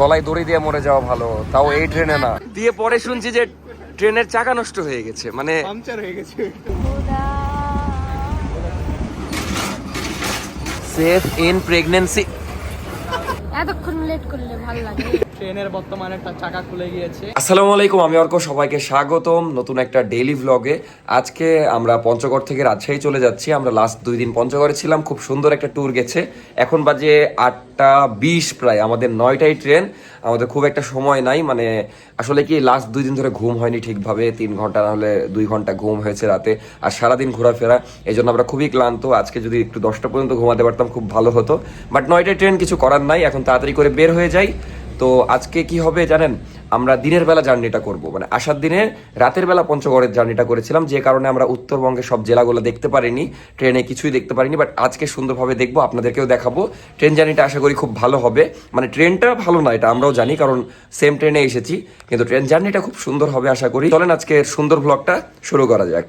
গলায় দড়ি দিয়ে মরে যাওয়া ভালো তাও এই ট্রেনে না। দিয়ে পরে শুনছি যে ট্রেনের চাকা নষ্ট হয়ে গেছে মানে পাংচার হয়ে গেছে। সেফ ইন প্রেগন্যান্সি এতক্ষণ লেট করলে ভালো লাগে। ট্রেনের বর্তমানে একটা চাকা খুলে গিয়েছে। আসসালামু আলাইকুম, আমি অর্ক, সবাইকে স্বাগতম নতুন একটা ডেইলি ভ্লগে আজকে আমরা পঞ্চগড় থেকে রাজশাহী চলে যাচ্ছি। আমরা লাস্ট দুই দিন পঞ্চগড়ে ছিলাম, খুব সুন্দর একটা ট্যুর গেছে। এখন বাজে আটটা বিশ প্রায়, আমাদের নয়টাই ট্রেন। আমাদের খুব একটা সময় নাই মানে আসলে কি লাস্ট দুই দিন ধরে ঘুম হয়নি ঠিকভাবে, তিন ঘণ্টা না হলে দুই ঘণ্টা ঘুম হয়েছে রাতে, আর সারাদিন ঘোরাফেরা। এই জন্য আমরা খুবই ক্লান্ত, আজকে যদি একটু দশটা পর্যন্ত ঘুমাতে পারতাম, খুব ভালো হতো। বাট নয়টায় ট্রেন কিছু করার নাই, এখন তাড়াতাড়ি করে বের হয়ে যাই। তো আজকে কি হবে জানেন? আমরা দিনের বেলা জার্নিটা করব। মানে আসার দিনে রাতের বেলা পঞ্চগড়ের জার্নিটা করেছিলাম, যে কারণে আমরা উত্তরবঙ্গের সব জেলাগুলো দেখতে পারিনি, ট্রেনে কিছুই দেখতে পারিনি বাট আজকে সুন্দরভাবে দেখব, আপনাদেরকেও দেখাবো। ট্রেন জার্নিটা আশা করি খুব ভালো হবে। মানে ট্রেনটা ভালো না, এটা আমরাও জানি, কারণ সেম ট্রেনে এসেছি, কিন্তু ট্রেন জার্নিটা খুব সুন্দর হবে আশা করি। চলেন আজকে সুন্দর ব্লগটা শুরু করা যাক।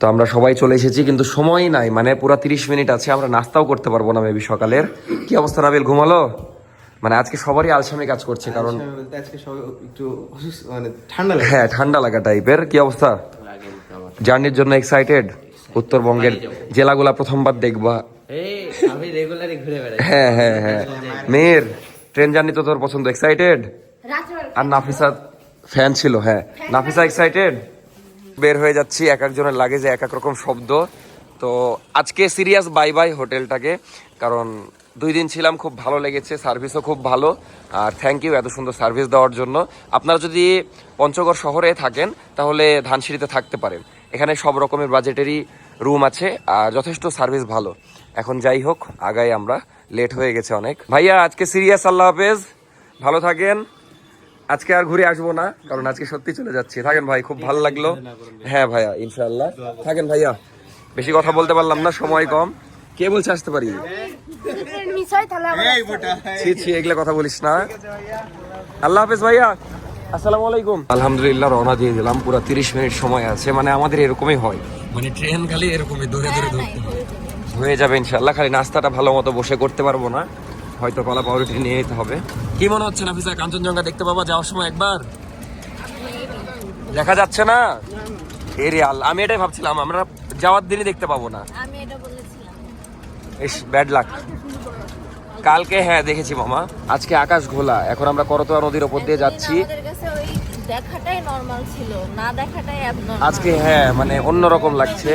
তো আমরা সবাই চলে এসেছি, কিন্তু সময় নাই মানে পুরো তিরিশ মিনিট আছে, আমরা নাস্তাও করতে পারব না মেবি সকালের। কি অবস্থা নাবিল ঘুমালো? মানে আজকে সবারই আলসামি কাজ করছে কারণ আজকে সবাই একটু মানে ঠান্ডা হ্যাঁ ঠান্ডা লাগা টাইপের কি অবস্থা? জার্নির জন্য এক্সাইটেড উত্তরবঙ্গের জেলাগুলা প্রথমবার দেখবা। আমি রেগুলারই ঘুরে বেড়াই। হ্যাঁ হ্যাঁ হ্যাঁ। মেয়ের ট্রেন জার্নি তো তোর পছন্দ এক্সাইটেড আর নাফিসা ফ্যান ছিল হ্যাঁ। নাফিসা এক্সাইটেড বের হয়ে যাচ্ছি এক একজনের লাগেজে এক এক রকম শব্দ। তো আজকে সিরিয়াস বাই বাই হোটেলটাকে কারণ দুই দিন ছিলাম, খুব ভালো লেগেছে, সার্ভিসও খুব ভালো। আর থ্যাংক ইউ এত সুন্দর সার্ভিস দেওয়ার জন্য। আপনারা যদি পঞ্চগড় শহরে থাকেন, তাহলে ধানসিঁড়িতে থাকতে পারেন। এখানে সব রকমের বাজেটেরই রুম আছে, আর যথেষ্ট সার্ভিস ভালো। এখন যাই হোক, আগাই আমরা। লেট হয়ে গেছে অনেক। ভাইয়া, আজকে সিরিয়াস, আল্লাহ হাফেজ। ভালো থাকেন। আজকে আর ঘুরে আসব না, কারণ আজকে সত্যি চলে যাচ্ছি। থাকেন ভাই, খুব ভালো লাগল। হ্যাঁ ভাইয়া ইনশাল্লাহ থাকেন ভাইয়া, বেশি কথা বলতে পারলাম না, সময় কম। কে বলছে আসতে পারি? ট্রেন মিস তাহলে আবার ছি ছি এগুলো কথা বলিস না। আল্লাহ হাফেজ ভাইয়া আসসালামু আলাইকুম। আলহামদুলিল্লাহ রওনা দিয়ে দিলাম পুরো তিরিশ মিনিট সময় আছে মানে আমাদের এরকমই হয়। মানে ট্রেন খালি এরকমই ধরে ধরে ধরতে হয় হয়ে যাবে ইনশাল্লাহ খালি নাস্তাটা ভালো মতো বসে করতে পারব না। হয়তো কলা পাউরুটি নিয়ে যেতে হবে। কি মনে হচ্ছে নাফিসা কাঞ্চনজঙ্ঘা দেখতে পাবা যাওয়ার সময় একবার? দেখা যাচ্ছে না? এরে আল্লাহ আমি এটাই ভাবছিলাম আমরা যাওয়ার দিনই দেখতে পাবো না। ইস ব্যাড লাক কালকে হ্যাঁ দেখেছি মামা। আজকে আকাশ ঘোলা। এখন আমরা করতোয়া নদীর ওপর দিয়ে যাচ্ছি। দেখাটাই নরমাল ছিল না দেখাটাই abnormal। আজকে হ্যাঁ মানে অন্যরকম লাগছে।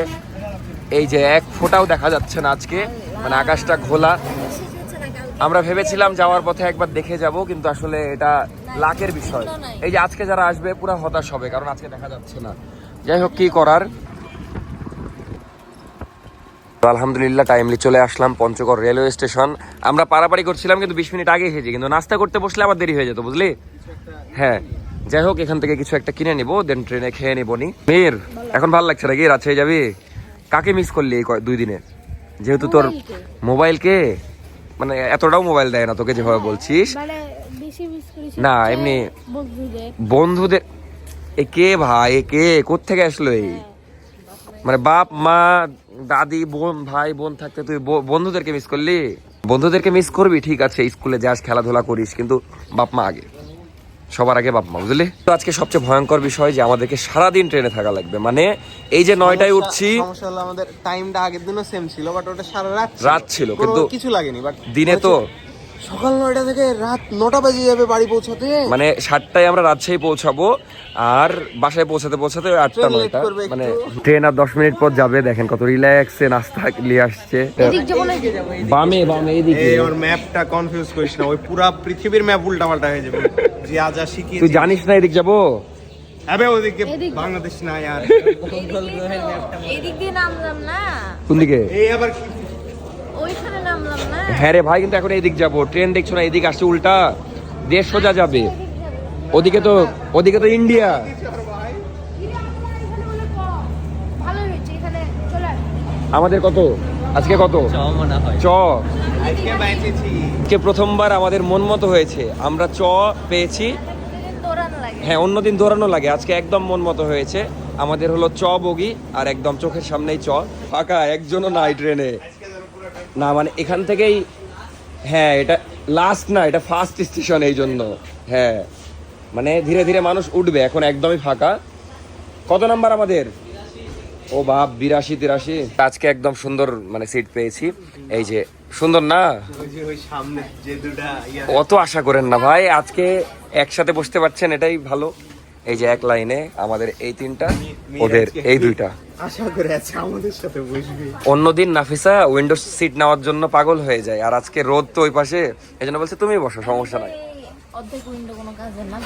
এই যে এক ফোঁটাও দেখা যাচ্ছে না আজকে। মানে আকাশটা ঘোলা। আমরা ভেবেছিলাম যাওয়ার পথে একবার দেখে যাব কিন্তু আসলে এটা লাকের বিষয়। এই যে আজকে যারা আসবে পুরো হতাশ হবে কারণ আজকে দেখা যাচ্ছে না। যাই হোক কি করার? তো আলহামদুলিল্লাহ টাইমলি চলে আসলাম পঞ্চগড় রেলওয়ে স্টেশন আমরা পারাপাড়ি করছিলাম কিন্তু বিশ মিনিট আগে এসেছি কিন্তু নাস্তা করতে বসলে আবার দেরি হয়ে যেত বুঝলি? হ্যাঁ যাই হোক এখান থেকে কিছু একটা কিনে নিবো দেন ট্রেনে খেয়ে নিবো নি। মেয়ের এখন ভালো লাগছে নাকি? রাজশাহী যাবি? কাকে মিস করলি এই দুই দিনে? যেহেতু তোর মোবাইলকে। মানে এতটাও মোবাইল দেয় না তোকে যেভাবে বলছিস। মানে না, এমনি- বন্ধুদের এ কে ভাই? এ কে? কোত্থেকে আসলো এই? মানে বাপ মা দাদি বোন ভাই বোন থাকতে তুই বন্ধুদেরকে মিস করলি? বন্ধুদেরকে মিস করবি ঠিক আছে স্কুলে যাস খেলাধুলা করিস কিন্তু বাপ মা আগে। সবার আগে বাপ মা বুঝলি? তো আজকে সবচেয়ে ভয়ঙ্কর বিষয় যে আমাদেরকে সারাদিন ট্রেনে থাকা লাগবে। মানে এই যে নয়টায় উঠছি সমস্যা হলো আমাদের টাইমটা আগের দিনও সেম ছিল বাট ওটা সারা রাত রাত ছিল, কিন্তু কিছু লাগেনি বাট দিনে তো সকাল নয়টা থেকে রাত নটা বাজে যাবে বাড়ি পৌঁছাতে। মানে সাতটায় আমরা রাজশাহী পৌঁছাবো আর বাসায় পৌঁছাতে পৌঁছাতে আটটা নয়টা মানে ট্রেন আর দশ মিনিট পর যাবে দেখেন কত রিল্যাক্সে নাস্তা নিয়ে আসছে। এদিক বামে বামে এইদিকে এই ওর ম্যাপটা কনফিউজ করিস না ওই পুরা পৃথিবীর ম্যাপ উল্টা পাল্টা হয়ে যাবে। যে আজ আর শিখিয়ে তুই জানিস না এদিক যাব? আবে ওদিকে বাংলাদেশ না আর। এদিক দিয়ে নামলাম না। কোন দিকে? এই আবার কি ওইখানে নামলাম না হ্যাঁ রে ভাই, কিন্তু এখন এইদিক যাব। ট্রেন দেখছ না? এদিকে আসছে উল্টা। দেশ সোজা যাবে। ওদিকে তো ওদিকে তো ইন্ডিয়া। আমাদের কত? আজকে কত? চ। আজকে প্রথমবার আমাদের মন মতো হয়েছে। আমরা চ পেয়েছি। হ্যাঁ অন্যদিন দৌড়ানো লাগে। আজকে একদম মন মতো হয়েছে। আমাদের হলো চ বগি আর একদম চোখের সামনেই চ। ফাঁকা, একজনও নাই ট্রেনে। না মানে এখান থেকেই হ্যাঁ এটা লাস্ট না এটা ফার্স্ট স্টেশন এই জন্য হ্যাঁ। মানে ধীরে ধীরে মানুষ উঠবে এখন একদমই ফাঁকা। কত নাম্বার আমাদের? ও বাপ বিরাশি তিরাশি। আজকে একদম সুন্দর মানে সিট পেয়েছি। এই যে সুন্দর না? অত আশা করেন না ভাই আজকে একসাথে বসতে পারছেন এটাই ভালো। এই যে এক লাইনে আমাদের এই তিনটা ওদের এই দুইটা। আশা করে আছে আমাদের সাথে বসবে। অন্যদিন নাফিসা উইন্ডো সিট নেওয়ার জন্য পাগল হয়ে যায় আর আজকে রোদ তো ওই পাশে এই জন্য বলছে তুমি বসো সমস্যা নাই। না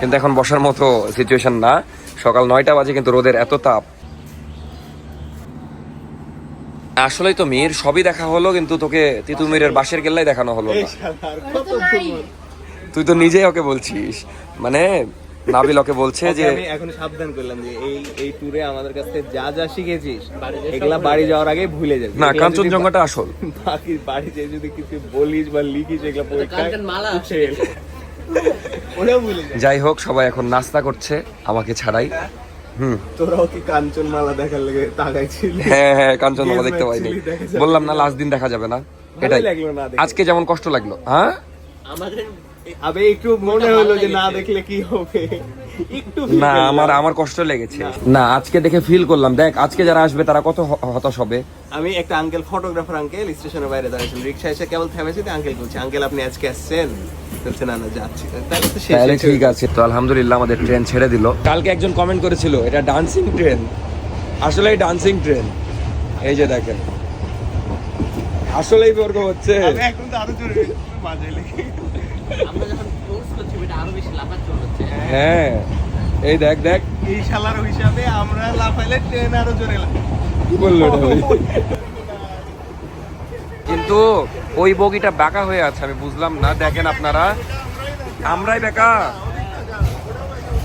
কিন্তু এখন বসার মতো সিচুয়েশন না। সকাল নয়টা বাজে কিন্তু রোদের এত তাপ। আসলেই তো মির সবই দেখা হলো কিন্তু তোকে তিতুমিরের বাসের গেল্লাই দেখানো হলো না। তুই তো নিজেই ওকে বলছিস। মানে নাবিল ওকে বলছে যে আমি এখন সাবধান করলাম যে এই এই ট্যুরে আমাদের কাছে যা যা শিখেছিস এগুলা বাড়ি যাওয়ার আগে ভুলে যাবি। না কাঞ্চনজঙ্ঘাটা আসল। বাকি বাড়িতে যদি কিছু বলিস বা লিখিস এগুলা পরীক্ষায় কাঞ্চনমালা। যা যাই হোক সবাই এখন নাস্তা করছে আমাকে ছাড়াই। হুম। তোরাও কি কাঞ্চনমালা দেখার লেগে তাকাইছিলি? হ্যাঁ হ্যাঁ Game দেখতে পাইনি। বললাম না লাস্ট দিন দেখা যাবে না। এটাই। আজকে যেমন কষ্ট লাগল হ্যাঁ? আমাদের আবে একটু মনে হলো যে না দেখলে কি হবে? না আমার আমার কষ্ট লেগেছে। না আজকে দেখে ফিল করলাম। দেখ আজকে যারা আসবে তারা কত হতাশ হবে। আমি একটা আঙ্কেল ফটোগ্রাফার আঙ্কেল স্টেশনের বাইরে দাঁড়িয়েছেন রিক্সা এসে কেবল থেমেছে আঙ্কেল বলছে আঙ্কেল আপনি আজকে আসছেন? বলছে না না যাচ্ছি। তাহলে তো শেষ তাহলে হয়েছে। ঠিক আছে। তো আলহামদুলিল্লাহ আমাদের ট্রেন ছেড়ে দিল। কালকে একজন কমেন্ট করেছিল এটা ডান্সিং ট্রেন আসলেই ডান্সিং ট্রেন এই যে দেখেন। আসলেই বর্গ হচ্ছে। এখন তো আরও জোরে হ্যাঁ এই দেখ দেখ। এই শালার হিসাবে আমরা লাফাইলে ট্রেন আরও জোরে কি বলল কিন্তু ওই বগিটা বাঁকা হয়ে আছে আমি বুঝলাম না দেখেন আপনারা। আমরাই বেকা।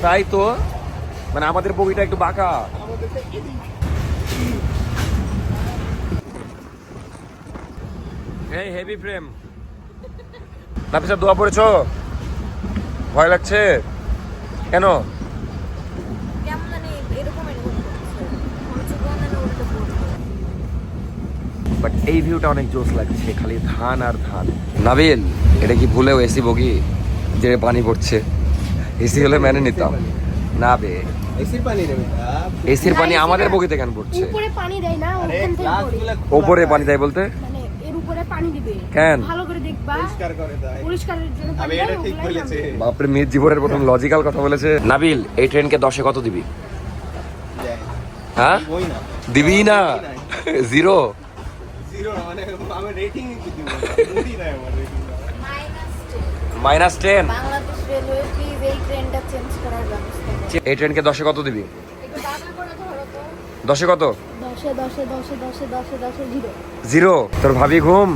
তাই তো মানে আমাদের বগিটা একটু বাঁকা। এই হেভি ফ্রেম নাফিসা দোয়া পড়েছ? ভয় লাগছে? কেন? বাট এই ভিউটা অনেক জোস লাগছে খালি ধান আর ধান। নাবিল এটা কি ভুলেও এসি বগি? যে পানি পড়ছে। এসি হলে মেনে নিতাম। না বে। এসির পানি এসির পানি আমাদের বগিতে কেন পড়ছে? উপরে পানি দেয় বলতে? মানে পানি দিবে। কেন? ভালো করে দেখবা। পরিষ্কার করে দেয় পরিষ্কারের জন্য আমি এটা ঠিক ওগুলাই বাপরে মির জীবনের প্রথম লজিক্যাল কথা বলেছে। নাবিল এই ট্রেনকে দশে কত দিবি? হ্যাঁ? দিবি না? জিরো? মানে মাইনাস মাইনাস টেন এই ট্রেনকে দশে কত দিবি? দশে কত? দশে দশে দশে দশে দশে দশে জিরো। জিরো। তোর ভাবি ঘুম?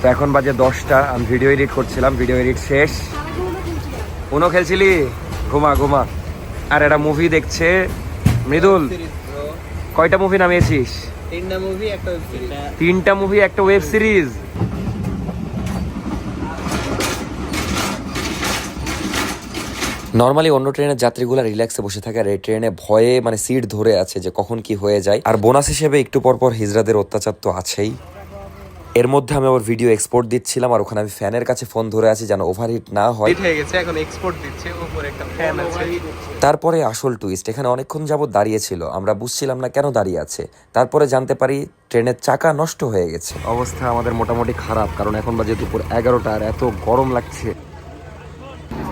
তো এখন বাজে দশটা। আমি ভিডিও এডিট করছিলাম ভিডিও এডিট শেষ। উনো খেলছিলি? ঘুমা ঘুমা। আর একটা মুভি দেখছে। মৃদুল কয়টা মুভি নামিয়েছিস? তিনটা মুভি একটা তিনটা মুভি একটা ওয়েব সিরিজ নর্মালি অন্য ট্রেনের যাত্রীগুলো রিল্যাক্সে বসে থাকে আর এই ট্রেনে ভয়ে মানে সিট ধরে আছে যে কখন কি হয়ে যায়। আর বোনাস হিসেবে একটু পর পর হিজড়াদের অত্যাচার তো আছেই। এর মধ্যে আমি আবার ভিডিও এক্সপোর্ট দিচ্ছিলাম আর ওখানে আমি ফ্যানের কাছে ফোন ধরে আছি যেন ওভারহিট না হয়। হিট হয়ে গেছে এখন এক্সপোর্ট দিচ্ছে উপরে একটা ফ্যান আছে। তারপরে আসল টুইস্ট এখানে অনেকক্ষণ যাবত দাঁড়িয়েছিল আমরা বুঝছিলাম না কেন দাঁড়িয়ে আছে। তারপরে জানতে পারি ট্রেনের চাকা নষ্ট হয়ে গেছে। অবস্থা আমাদের মোটামুটি খারাপ কারণ এখন বাজে দুপুর এগারোটা আর এত গরম লাগছে।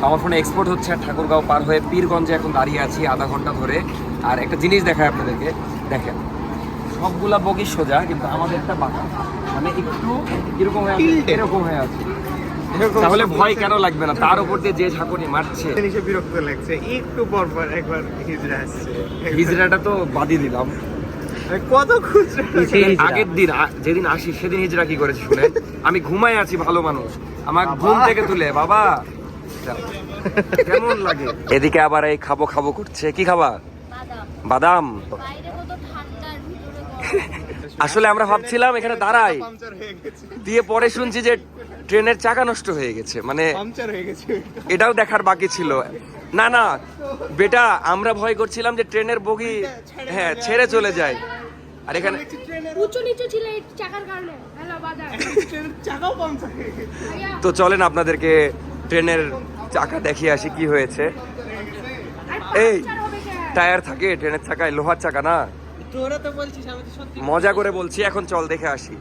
আমার ফোনে এক্সপোর্ট হচ্ছে আর ঠাকুরগাঁও পার হয়ে পীরগঞ্জে এখন দাঁড়িয়ে আছি আধা ঘণ্টা ধরে। আর একটা জিনিস দেখায় আপনাদেরকে। দেখেন সবগুলা বগি সোজা কিন্তু আমাদেরটা বাঁকা। মানে একটু কীরকম হয়ে আছে এরকম হয়ে আছে। তাহলে ভয় কেন লাগবে না? তার উপর দিয়ে যে ঝাঁকুনি মারছে। জিনিসে বিরক্ত লাগছে। একটু পর পর একবার হিজড়া আসছে। হিজড়াটা তো বাদই দিলাম। কত আগের দিন যেদিন আসি সেদিন হিজড়া কি করেছি শুনে আমি ঘুমাই আছি ভালো মানুষ। আমার ঘুম থেকে তুলে বাবা। কেমন লাগে? এদিকে আবার এই খাব খাব করছে। কি খাবা? বাদাম। আসলে আমরা ভাবছিলাম এখানে দাঁড়াই। দিয়ে পরে শুনছি যে ট্রেনের চাকা নষ্ট হয়ে গেছে। মানে হয়ে এটাও দেখার বাকি ছিল। না না বেটা আমরা ভয় করছিলাম যে ট্রেনের বগি হ্যাঁ ছেড়ে চলে যায়। আর এখানে উঁচু নিচু ছিল এই চাকার কারণে। হ্যালো বাজার। চাকাও পাংচার ভাইয়া। তো চলেন আপনাদেরকে ট্রেনের চাকা দেখিয়ে আসি কি হয়েছে। এই? টায়ার থাকে ট্রেনের চাকায় লোহার চাকা না? মজা করে বলছি এখন চল দেখে আসি।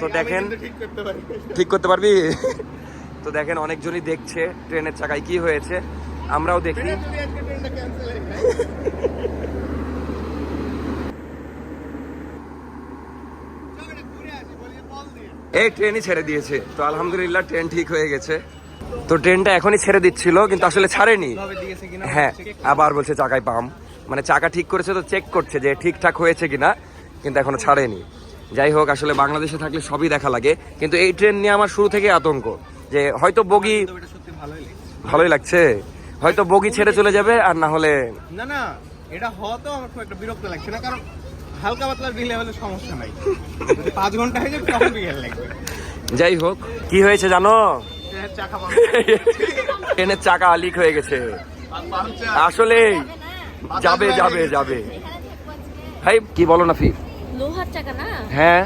তো দেখেন ঠিক করতে পারি। ঠিক করতে পারবি? তো দেখেন অনেকজনই দেখছে ট্রেনের চাকায় কি হয়েছে। আমরাও দেখি। এই ট্রেনই ছেড়ে দিয়েছে। তো আলহামদুলিল্লাহ ট্রেন ঠিক হয়ে গেছে। তো ট্রেনটা এখনই ছেড়ে দিচ্ছিল কিন্তু আসলে ছাড়েনি। হ্যাঁ আবার বলছে চাকায় পাম মানে চাকা ঠিক করেছে তো চেক করছে যে ঠিকঠাক হয়েছে কিনা কিন্তু এখনও ছাড়েনি। যাই হোক আসলে বাংলাদেশে থাকলে সবই দেখা লাগে কিন্তু এই ট্রেন নিয়ে আমার শুরু থেকে আতঙ্ক যে হয়তো বগি ভালোই লাগছে। হয়তো বগি ছেড়ে চলে যাবে আর না হলে না না এটা আমার খুব একটা বিরক্ত লাগছে না কারণ হালকা পাতলা ডিলে হলে সমস্যা নাই। পাঁচ ঘণ্টা হয়ে যাবে তখন বিকেল লাগবে। যাই হোক কি হয়েছে জানো? ট্রেনের চাকা লিক হয়ে গেছে। আসলে যাবে যাবে যাবে। ভাই কি বলো না ফি লোহার চাকা না? হ্যাঁ।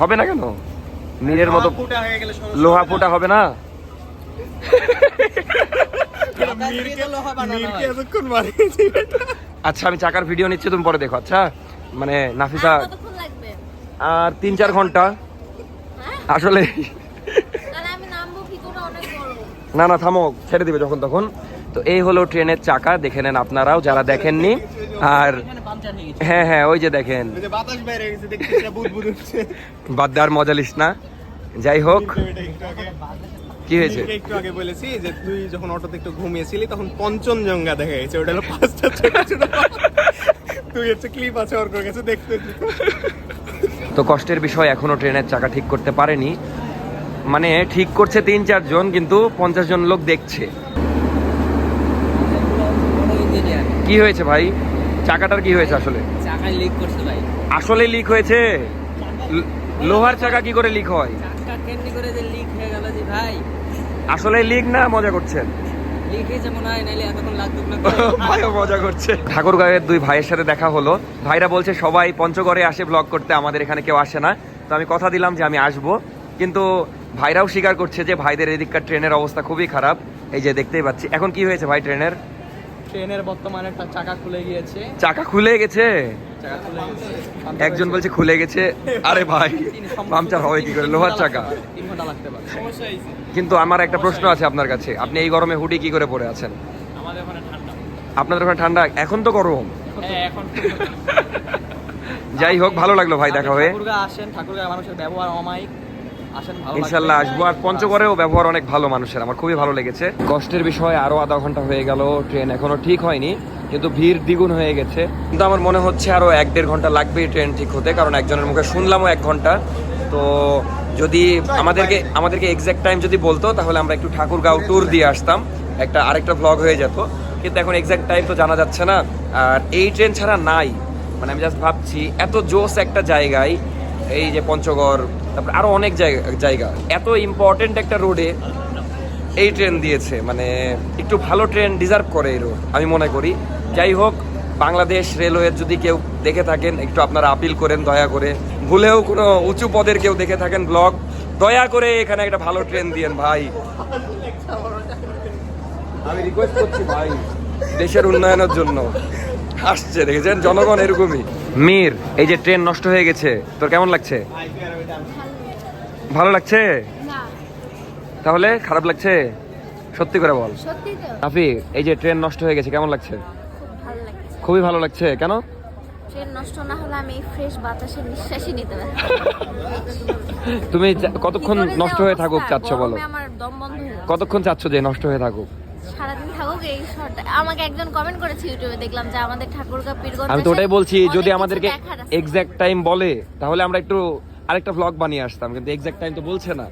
হবে না কেন? নীরের মতো ফুটা হয়ে গেলে সমস্যা লোহা ফোটা হবে না? আচ্ছা আমি চাকার ভিডিও নিচ্ছি তুমি পরে দেখো। আচ্ছা মানে নাফিসা আর কতক্ষণ লাগবে? আর তিন চার ঘণ্টা। হ্যাঁ। আসলে তাহলে আমি নামবো কি করে অনেক বড় না না থামো ছেড়ে দিবে যখন তখন। তো এই হলো ট্রেনের চাকা দেখে নেন আপনারাও যারা দেখেননি। আর হয়ে গেছে হ্যাঁ ওই যে দেখেন। গেছে বুদ দেওয়ার মজা লিস না। যাই হোক কি হয়েছে? একটু আগে বলেছি যে তুই যখন অটোতে একটু ঘুমিয়েছিলি তখন পঞ্চনজঙ্ঘা দেখা গেছে ওটা হলো পাঁচটা তুই হচ্ছে ক্লিপ আছে ওর কাছে দেখতে। তো কষ্টের বিষয় এখনও ট্রেনের চাকা ঠিক করতে পারেনি। মানে ঠিক করছে তিন, চারজন, কিন্তু পঞ্চাশ জন লোক দেখছে। কি হয়েছে ভাই? চাকাটার কি হয়েছে আসলে? আসলে লিক হয়েছে? লোহার চাকা কি করে লিক হয়? আসলে লিক না, মজা করছেন? মজা করছে। ঠাকুরগাঁয়ের দুই ভাইয়ের সাথে দেখা হলো। ভাইরা বলছে, সবাই পঞ্চগড়ে আসে ব্লগ করতে, আমাদের এখানে কেউ আসে না। তো আমি কথা দিলাম যে আমি আসব। কিন্তু ভাইরাও স্বীকার করছে যে ভাইদের এদিককার ট্রেনের অবস্থা খুবই খারাপ। এই যে দেখতেই পাচ্ছি। এখন কি হয়েছে ভাই ট্রেনের? ট্রেনের বর্তমানে একটা চাকা খুলে গিয়েছে। চাকা খুলে গেছে? একজন বলছে খুলে গেছে। আরে ভাই পাংচার হবে কি করে? লোহার চাকা। কিন্তু আমার একটা প্রশ্ন আছে আপনার কাছে। আপনি এই গরমে হুডি কি করে পরে আছেন? আপনাদের ওখানে ঠান্ডা? এখন তো গরম। হ্যাঁ যাই হোক ভালো লাগল ভাই দেখা হয়ে। আসেন। ঠাকুরগা মানুষের ব্যবহার অমায়িক। ইনশাল্লাহ আসব। আর পঞ্চগড়েও ব্যবহার অনেক ভালো মানুষের, আমার খুবই ভালো লেগেছে। কষ্টের বিষয়, আরও আধা ঘণ্টা হয়ে গেল, ট্রেন এখনও ঠিক হয়নি, কিন্তু ভিড় দ্বিগুণ হয়ে গেছে। কিন্তু আমার মনে হচ্ছে আরও এক দেড় ঘণ্টা লাগবে ট্রেন ঠিক হতে, কারণ একজনের মুখে শুনলামও এক ঘণ্টা। তো যদি আমাদেরকে আমাদেরকে এক্সাক্ট টাইম যদি বলতো, তাহলে আমরা একটু ঠাকুরগাঁও ট্যুর দিয়ে আসতাম। একটা, আরেকটা ব্লগ হয়ে যেত। কিন্তু এখন এক্সাক্ট টাইম তো জানা যাচ্ছে না। আর এই ট্রেন ছাড়া নাই। মানে আমি জাস্ট ভাবছি, এত জোস একটা জায়গায় এই যে পঞ্চগড়, তারপর আরও অনেক জায়গা জায়গা। এত ইম্পর্টেন্ট একটা রোডে এই ট্রেন দিয়েছে মানে একটু ভালো ট্রেন ডিজার্ভ করে এই রোড আমি মনে করি। যাই হোক, বাংলাদেশ রেলওয়ের যদি কেউ দেখে থাকেন, একটু আপনারা আপিল করেন, দয়া করে। ভুলেও কোনো উঁচু পদের কেউ দেখে থাকেন ব্লগ দয়া করে এখানে একটা ভালো ট্রেন দিয়েন, ভাই। আমি রিকোয়েস্ট করছি, ভাই, দেশের উন্নয়নের জন্য। আসছে, দেখেছেন? জনগণ এরকমই। মীর এই যে ট্রেন নষ্ট হয়ে গেছে তোর কেমন লাগছে? ভালো লাগছে? তাহলে খারাপ লাগছে? সত্যি করে বল। আফি এই যে ট্রেন নষ্ট হয়ে গেছে কেমন লাগছে? খুবই ভালো লাগছে কেন? ট্রেন নষ্ট না হলে আমি ফ্রেশ বাতাসে নিঃশ্বাসই নিতে পারি তুমি কতক্ষণ নষ্ট হয়ে থাকুক চাচ্ছ বলো। কতক্ষণ চাচ্ছ যে নষ্ট হয়ে থাকুক? সারাদিন থাকুক এই শর্ট আমাকে একজন কমেন্ট করেছে ইউটিউবে দেখলাম যে আমাদের ঠাকুরগাঁ পীরগঞ্জ আমি তো ওটাই বলছি যদি আমাদেরকে। এক্সাক্ট টাইম বলে তাহলে আমরা একটু আরেকটা ব্লগ বানিয়ে আসতাম কিন্তু এক্সাক্ট টাইম তো বলছে না।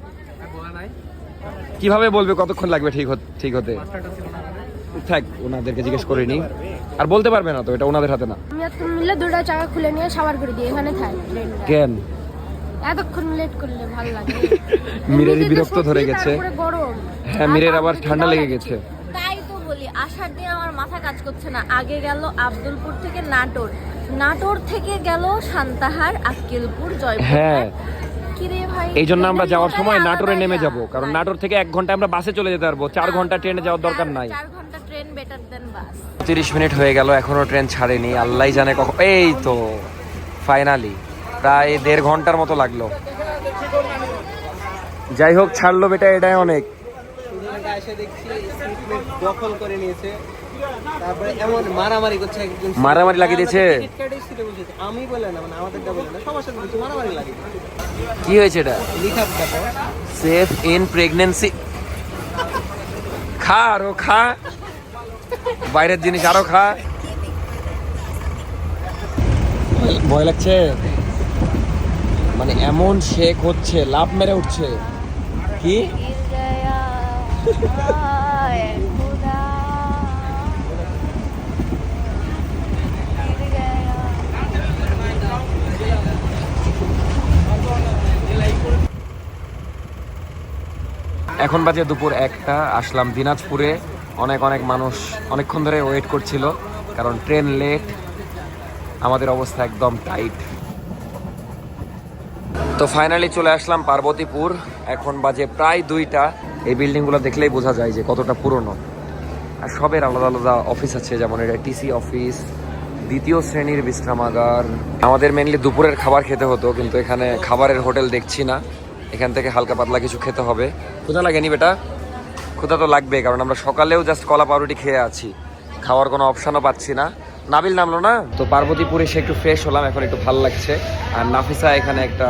কীভাবে বলবে কতক্ষণ লাগবে ঠিক হতে ঠিক হতে? থাক ওনাদেরকে জিজ্ঞেস করে নি আর বলতে পারবে না তো এটা ওনাদের হাতে না। মিলে দুটো চাকা খুলে নিয়ে সাবার করে দিই এখানে থাক কেন? এতক্ষণ লেট করলে ভালো লাগে। মীরের বিরক্ত ধরে গেছে। হ্যাঁ মীরের আবার ঠান্ডা লেগে গেছে। আসার দিন আমার মাথা কাজ করছে না। আগে গেল আব্দুলপুর থেকে নাটোর। নাটোর থেকে গেল সান্তাহার আক্কেলপুর জয়পুর হ্যাঁ। এই জন্য আমরা যাওয়ার সময় নাটোরে নেমে যাব কারণ। নাটোর থেকে এক ঘণ্টা আমরা বাসে চলে যেতে পারব। চার ঘণ্টা ট্রেনে যাওয়ার দরকার নাই। ট্রেন বেটার তিরিশ মিনিট হয়ে গেল এখনও ট্রেন ছাড়েনি। আল্লাহ জানে কখন এই তো ফাইনালি প্রায় দেড় ঘণ্টার মতো লাগল। যাই হোক ছাড়লো বেটা এটাই অনেক। দখল করে নিয়েছে। তারপরে এমন মারামারি করছে একজন মারামারি লাগিয়ে দিয়েছে? টিকিট কার্ডের সিটে বসেছে আমি বলে না মানে আমাদেরটা বলে না সবার সাথে কিছু মারামারি লাগিয়ে কি হয়েছে এটা? লিখা সেফ ইন প্রেগনেন্সি। খা আরও খা। বাইরের জিনিস আরও খা। ভয় লাগছে? মানে এমন শেক হচ্ছে লাভ মেরে উঠছে। কি? এখন বাজে দুপুর একটা, আসলাম দিনাজপুরে। অনেক অনেক মানুষ অনেকক্ষণ ধরে ওয়েট করছিল, কারণ ট্রেন লেট আমাদের অবস্থা একদম টাইট তো ফাইনালি চলে আসলাম পার্বতীপুর, এখন বাজে প্রায় দুইটা। এই বিল্ডিংগুলো দেখলেই বোঝা যায় যে কতটা পুরনো। আর সবের আলাদা আলাদা অফিস আছে, যেমন এটা টিসি অফিস দ্বিতীয় শ্রেণির বিশ্রামাগার। আমাদের মেনলি দুপুরের খাবার খেতে হতো, কিন্তু এখানে খাবারের হোটেল দেখছি না। এখান থেকে হালকা পাতলা কিছু খেতে হবে। ক্ষুধা লাগেনি বেটা? ক্ষুধা তো লাগবে কারণ আমরা সকালেও জাস্ট কলা পাউরুটি খেয়ে আছি। খাওয়ার কোনো অপশনও পাচ্ছি না। নাবিল নামলো না? তো পার্বতীপুরে এসে একটু ফ্রেশ হলাম, এখন একটু ভালো লাগছে। আর নাফিসা এখানে একটা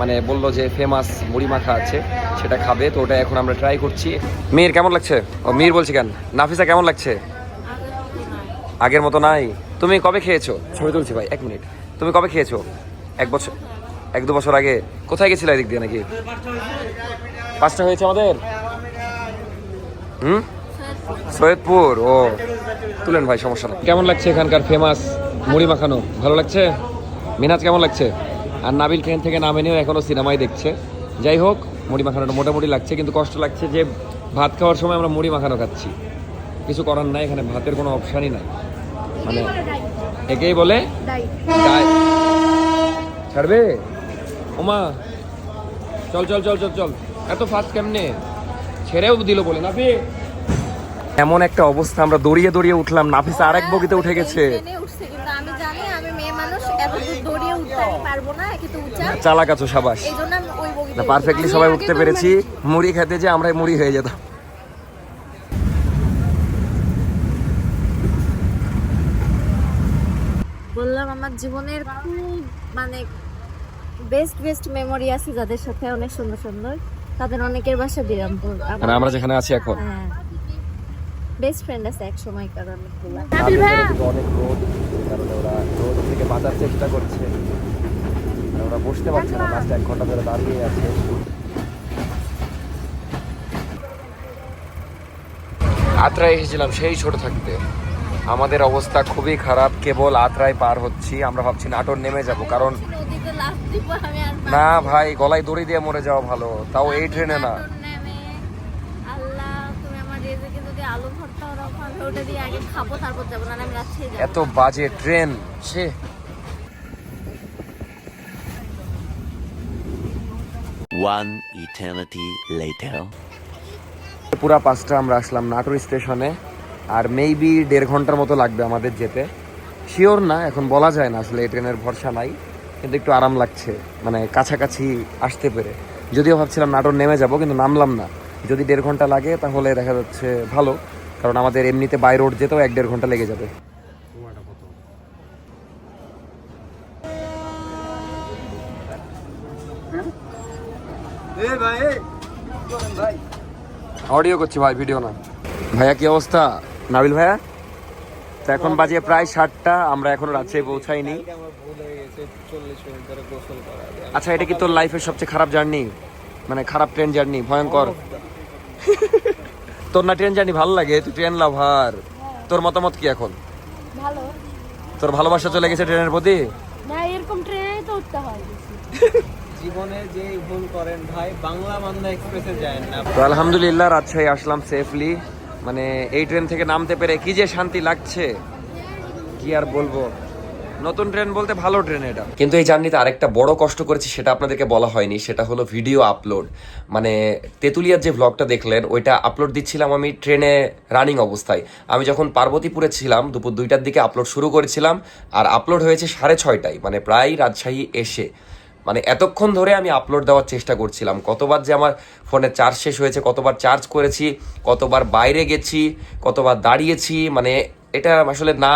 মানে বলল যে ফেমাস মুড়ি মাখা আছে, সেটা খাবে। তো ওটা এখন আমরা ট্রাই করছি। মীর, কেমন লাগছে? ও, মীর বলছি কেন? নাফিসা, কেমন লাগছে? আগের মতো নাই। তুমি কবে খেয়েছো? ছবি তুলছি ভাই, এক মিনিট। তুমি কবে খেয়েছো? এক বছর এক দু বছর আগে। কোথায় গেছিলে এদিক দিয়ে নাকি? পাঁচটা হয়েছে আমাদের? হুম? সৈয়দপুর ও। তুলেন ভাই সমস্যা না কেমন লাগছে এখানকার ফেমাস মুড়ি মাখানো? ভালো লাগছে? মিনাজ কেমন লাগছে? আর নাবিল ট্রেন থেকে নামে নিয়েও এখনও সিনেমাই দেখছে। যাই হোক মুড়ি মাখানোটা মোটামুটি লাগছে কিন্তু কষ্ট লাগছে যে ভাত খাওয়ার সময় আমরা মুড়ি মাখানো খাচ্ছি। কিছু করার নাই এখানে ভাতের কোনো অপশানই নাই। মানে একেই বলে ছাড়বে? ওমা চল চল চল চল চল। এত ফাস্ট কেমনে? ছেড়েও দিল বলে। নাফি। এমন একটা অবস্থা আমরা দড়িয়ে দড়িয়ে উঠলাম। নাফিসা আরেক বগিতে উঠে গেছে। আমি জানি আমি মেয়ে মানুষ এত দূর উঠতে পারব না কিন্তু উঁচা চালাক আছো সাবাস। পারফেক্টলি সবাই উঠতে পেরেছি। মুড়ি খেতে যে আমরা মুড়ি হয়ে যেতাম। বললাম আমার জীবনের খুব মানে বেস্ট বেস্ট মেমোরি আছে যাদের সাথে অনেক সুন্দর সুন্দর। তাদের অনেকের বাসা বিরামপুর। মানে আমরা যেখানে আছি এখন। হ্যাঁ। বেস্ট ফ্রেন্ড আছে এক অনেক রোদ কারণে ওরা রোদ থেকে বাঁচার চেষ্টা করছে। আর ওরা বসতে পারছে না লাস্ট এক ঘণ্টা ধরে দাঁড়িয়ে আছে। আত্রায় এসেছিলাম সেই ছোট থাকতে। আমাদের অবস্থা খুবই খারাপ কেবল আত্রায় পার হচ্ছি। আমরা ভাবছি নাটোর নেমে যাব কারণ না ভাই গলায় দড়ি দিয়ে মরে যাওয়া ভালো। তাও এই ট্রেনে না। নাটক নেমে, আল্লাহ তুমি আমার রেজেকে যদি আলু ভর্তা ওরকম আমি ওটা দিয়ে আগে খাব তারপর যাব না আমি রাজশাহী যাব। এত বাজে ট্রেন সে One eternity later. পুরা পাঁচটা আমরা আসলাম নাটোর স্টেশনে আর মেবি দেড় ঘণ্টার মতো লাগবে আমাদের যেতে। শিওর না এখন বলা যায় না আসলে এই ট্রেনের ভরসা নাই। কিন্তু একটু আরাম লাগছে মানে কাছাকাছি আসতে পেরে। যদিও ভাবছিলাম নাটোর নেমে যাব কিন্তু নামলাম না। যদি দেড় ঘণ্টা লাগে তাহলে দেখা যাচ্ছে ভালো। কারণ আমাদের এমনিতে বাই রোড যেতেও এক দেড় ঘণ্টা লেগে যাবে। অডিও করছি ভাই ভিডিও না। ভাইয়া কি অবস্থা? নাবিল ভাইয়া? তো এখন বাজে প্রায় সাতটা আমরা এখনও রাজশাহী পৌঁছাইনি আমার ভুল হয়ে গেছে চল্লিশ মিনিট ধরে গোসল করা আচ্ছা এটা কি তোর লাইফের সবচেয়ে খারাপ জার্নি মানে খারাপ ট্রেন জার্নি ভয়ঙ্কর? তোর না ট্রেন জার্নি ভালো লাগে? তুই ট্রেন লাভার তোর মতামত কি এখন? ভালো। তোর ভালোবাসা চলে গেছে ট্রেনের প্রতি? না এরকম ট্রেনে তো উঠতে হয় জীবনে যে ভুল করেন ভাই বাংলা মান্দা এক্সপ্রেসে যায় না। তো আলহামদুলিল্লাহ রাজশাহী আসলাম সেফলি মানে এই ট্রেন থেকে নামতে পেরে কি যে শান্তি লাগছে কি আর বলব? নতুন ট্রেন বলতে ভালো ট্রেন এটা। কিন্তু এই জার্নিতে আরেকটা বড় কষ্ট করেছি, সেটা আপনাদেরকে বলা হয়নি, সেটা হলো ভিডিও আপলোড। মানে তেঁতুলিয়ার যে ভ্লগটা দেখলেন, ওইটা আপলোড দিচ্ছিলাম আমি ট্রেনে রানিং অবস্থায়। আমি যখন পার্বতীপুরে ছিলাম, দুপুর দুইটার দিকে আপলোড শুরু করেছিলাম, আর আপলোড হয়েছে সাড়ে ছয়টায় মানে প্রায় রাজশাহী এসে। মানে এতক্ষণ ধরে আমি আপলোড দেওয়ার চেষ্টা করছিলাম। কতবার যে আমার ফোনে চার্জ শেষ হয়েছে, কতবার চার্জ করেছি, কতবার বাইরে গেছি, কতবার দাঁড়িয়েছি মানে এটা আসলে না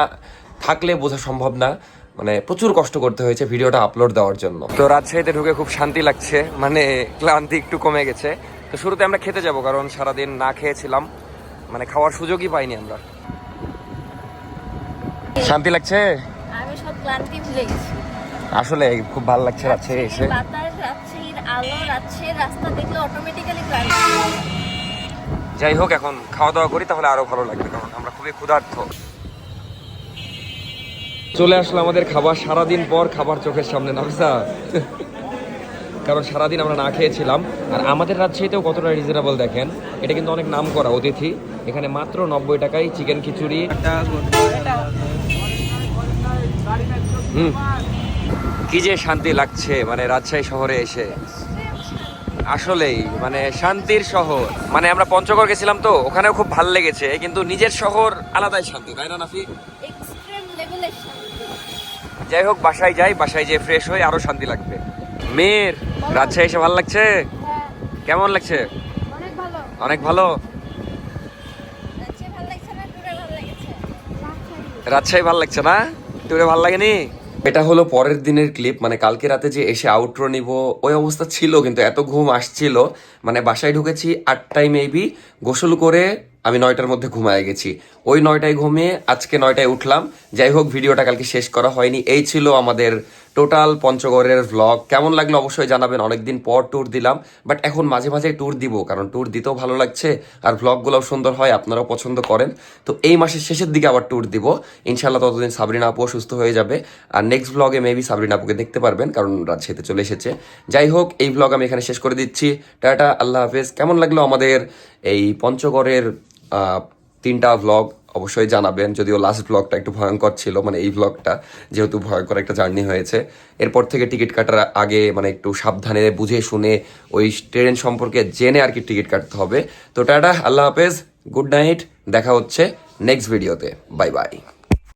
থাকলে বোঝা সম্ভব না। মানে প্রচুর কষ্ট করতে হয়েছে ভিডিওটা আপলোড দেওয়ার জন্য। তো রাজশাহীতে ঢুকে খুব শান্তি লাগছে মানে ক্লান্তি একটু কমে গেছে। তো শুরুতে আমরা খেতে যাব কারণ সারাদিন না খেয়েছিলাম। মানে খাওয়ার সুযোগই পাইনি আমরা। শান্তি লাগছে? আমি সব ক্লান্তি ভুলে গেছি। আসলে খুব ভালো লাগছে রাজশাহী এসে। বাতাস রাজশাহীর আলো রাজশাহীর রাস্তা দেখলে অটোমেটিক্যালি ক্লান্তি। যাই হোক এখন খাওয়া দাওয়া করি তাহলে আরও ভালো লাগবে কারণ আমরা খুবই ক্ষুধার্ত। চলে আসলো আমাদের খাবার, সারাদিন পর খাবার চোখের সামনে নামসা কারণ সারাদিন আমরা না খেয়েছিলাম। আর আমাদের রাজশাহীতেও কতটা রিজনেবল দেখেন, এটা কিন্তু অনেক নাম করা অতিথি। এখানে মাত্র নব্বই টাকায় চিকেন খিচুড়ি। হুম। কি যে শান্তি লাগছে মানে রাজশাহী শহরে এসে। আসলেই মানে শান্তির শহর। মানে আমরা পঞ্চগড় গেছিলাম তো, ওখানেও খুব ভালো লেগেছে, কিন্তু নিজের শহর আলাদাই শান্তি, তাই না নাফি? যাই হোক বাসায় যাই বাসায় যেয়ে ফ্রেশ হয়ে আরও শান্তি লাগবে। মেয়ের রাজশাহী এসে ভালো লাগছে? হ্যাঁ। কেমন লাগছে? অনেক ভালো। রাজশাহী ভালো লাগছে না? টুরে ভালো লেগেছে? রাজশাহী ভালো লাগছে না? টুরে ভালো লাগেনি? এটা হলো পরের দিনের ক্লিপ মানে কালকে রাতে যে এসে আউটরো নিব ওই অবস্থা ছিল কিন্তু এত ঘুম আসছিল। মানে বাসায় ঢুকেছি আটটায় মেবি গোসল করে আমি নয়টার মধ্যে ঘুমায় গেছি। ওই নয়টায় ঘুমিয়ে আজকে নয়টায় উঠলাম। যাই হোক, ভিডিওটা কালকে শেষ করা হয়নি। এই ছিল আমাদের টোটাল পঞ্চগড়ের ভ্লগ কেমন লাগল অবশ্যই জানাবেন। অনেকদিন পর ট্যুর দিলাম বাট এখন মাঝে মাঝে ট্যুর দিব, কারণ ট্যুর দিতেও ভালো লাগছে। আর ভ্লগগুলোও সুন্দর হয়, আপনারাও পছন্দ করেন। তো এই মাসের শেষের দিকে আবার ট্যুর দিব। ইনশাল্লাহ ততদিন সাবরিনা আপুও সুস্থ হয়ে যাবে। আর নেক্সট ব্লগে মেবি সাবরিনা আপুকে দেখতে পারবেন, কারণ রাজশাহীতে চলে এসেছে। যাই হোক, এই ব্লগ আমি এখানে শেষ করে দিচ্ছি। টাটা, আল্লাহ হাফেজ। কেমন লাগল আমাদের এই পঞ্চগড়ের তিনটা ভ্লগ অবশ্যই জানাবেন। যদিও লাস্ট ব্লগটা একটু ভয়ঙ্কর ছিল মানে এই ভ্লগটা যেহেতু ভয়ঙ্কর একটা জার্নি হয়েছে। এরপর থেকে টিকিট কাটার আগে মানে একটু সাবধানে বুঝে শুনে ওই ট্রেন সম্পর্কে জেনে আর কি টিকিট কাটতে হবে। তো টাটা, আল্লাহ হাফেজ গুড নাইট দেখা হচ্ছে নেক্সট ভিডিওতে বাই বাই